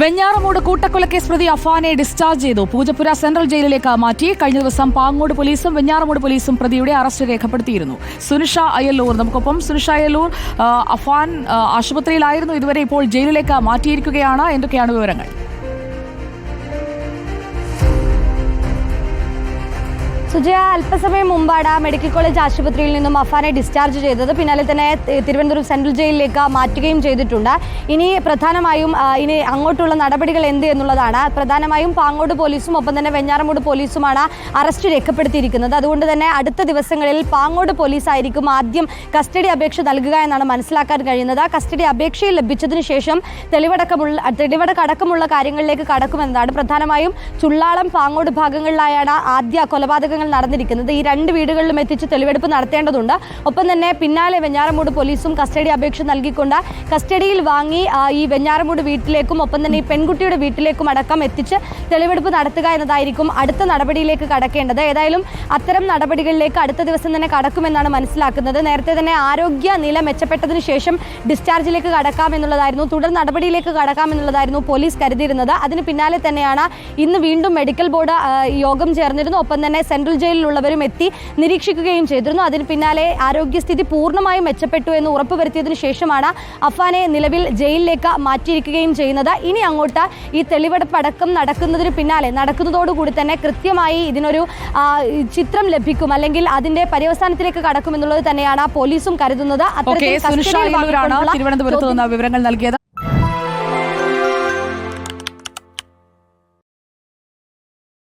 വെഞ്ഞാറമൂട് കൂട്ടക്കൊലക്കേസ് പ്രതി അഫാനെ ഡിസ്ചാർജ് ചെയ്തു. പൂജപ്പുര സെൻട്രൽ ജയിലിലേക്ക് മാറ്റി. കഴിഞ്ഞ ദിവസം പാങ്ങോട് പോലീസും വെഞ്ഞാറമൂട് പോലീസും പ്രതിയുടെ അറസ്റ്റ് രേഖപ്പെടുത്തിയിരുന്നു. സുനിഷ അയ്യല്ലൂർ നമുക്കൊപ്പം. സുനിഷ അയ്യല്ലൂർ അഫാൻ ആശുപത്രിയിലായിരുന്നു. ഇതുവരെ ഇപ്പോൾ ജയിലിലേക്ക് മാറ്റിയിരിക്കുകയാണ്. എന്തൊക്കെയാണ് വിവരങ്ങൾ? സുജയ അല്പസമയം മുമ്പാണ് മെഡിക്കൽ കോളേജ് ആശുപത്രിയിൽ നിന്നും അഫാനെ ഡിസ്ചാർജ് ചെയ്തത്. പിന്നാലെ തന്നെ തിരുവനന്തപുരം സെൻട്രൽ ജയിലിലേക്ക് മാറ്റുകയും ചെയ്തിട്ടുണ്ട്. ഇനി പ്രധാനമായും ഇനി അങ്ങോട്ടുള്ള നടപടികൾ എന്ത് എന്നുള്ളതാണ്. പ്രധാനമായും പാങ്ങോട് പോലീസും ഒപ്പം തന്നെ വെഞ്ഞാറമൂട് പോലീസുമാണ് അറസ്റ്റ് രേഖപ്പെടുത്തിയിരിക്കുന്നത്. അതുകൊണ്ട് തന്നെ അടുത്ത ദിവസങ്ങളിൽ പാങ്ങോട് പോലീസായിരിക്കും ആദ്യം കസ്റ്റഡി അപേക്ഷ നൽകുക എന്നാണ് മനസ്സിലാക്കാൻ കഴിയുന്നത്. കസ്റ്റഡി അപേക്ഷയിൽ ലഭിച്ചതിന് ശേഷം തെളിവടക്കമുള്ള തെളിവടക്കടക്കമുള്ള കാര്യങ്ങളിലേക്ക് കടക്കുമെന്നതാണ്. പ്രധാനമായും ചുള്ളാളം പാങ്ങോട് ഭാഗങ്ങളിലായാണ് ആദ്യ കൊലപാതകങ്ങൾ നടന്നിരിക്കുന്നത്. ഈ രണ്ട് വീടുകളിലും എത്തിച്ച് തെളിവെടുപ്പ് നടത്തേണ്ടതുണ്ട്. ഒപ്പം തന്നെ പിന്നാലെ വെഞ്ഞാറമൂട് പോലീസും കസ്റ്റഡി അപേക്ഷ നൽകിക്കൊണ്ട് കസ്റ്റഡിയിൽ വാങ്ങി ഈ വെഞ്ഞാറമൂട് വീട്ടിലേക്കും ഒപ്പം തന്നെ ഈ പെൺകുട്ടിയുടെ വീട്ടിലേക്കും അടക്കം എത്തിച്ച് തെളിവെടുപ്പ് നടത്തുക എന്നതായിരിക്കും അടുത്ത നടപടിയിലേക്ക് കടക്കേണ്ടത്. ഏതായാലും അത്തരം നടപടികളിലേക്ക് അടുത്ത ദിവസം തന്നെ കടക്കുമെന്നാണ് മനസ്സിലാക്കുന്നത്. നേരത്തെ തന്നെ ആരോഗ്യ നില മെച്ചപ്പെട്ടതിന് ശേഷം ഡിസ്ചാർജിലേക്ക് കടക്കാം എന്നുള്ളതായിരുന്നു. തുടർ നടപടിയിലേക്ക് കടക്കാം എന്നുള്ളതായിരുന്നു പോലീസ് കരുതിയിരുന്നത്. അതിന് പിന്നാലെ തന്നെയാണ് ഇന്ന് വീണ്ടും മെഡിക്കൽ ബോർഡ് യോഗം ചേർന്നിരുന്നു. ഒപ്പം തന്നെ സെൻട്രൽ ജയിലിലുള്ളവരും എത്തി നിരീക്ഷിക്കുകയും ചെയ്തിരുന്നു. അതിന് പിന്നാലെ ആരോഗ്യസ്ഥിതി പൂർണമായും മെച്ചപ്പെട്ടു എന്ന് ഉറപ്പുവരുത്തിയതിനു ശേഷമാണ് അഫാനെ നിലവിൽ ജയിലിലേക്ക് മാറ്റിയിരിക്കുകയും ചെയ്യുന്നത്. ഇനി അങ്ങോട്ട് ഈ തെളിവെടുപ്പ് അടക്കം നടക്കുന്നതിന് പിന്നാലെ നടക്കുന്നതോടുകൂടി തന്നെ കൃത്യമായി ഇതിനൊരു ചിത്രം ലഭിക്കും. അല്ലെങ്കിൽ അതിന്റെ പര്യവസാനത്തിലേക്ക് കടക്കുമെന്നുള്ളത് തന്നെയാണ് പോലീസും കരുതുന്നത്. അത്രയും അത്തരത്തിൽ തിരുവനന്തപുരത്ത് നിന്ന് വിവരങ്ങൾ നൽകിയത്.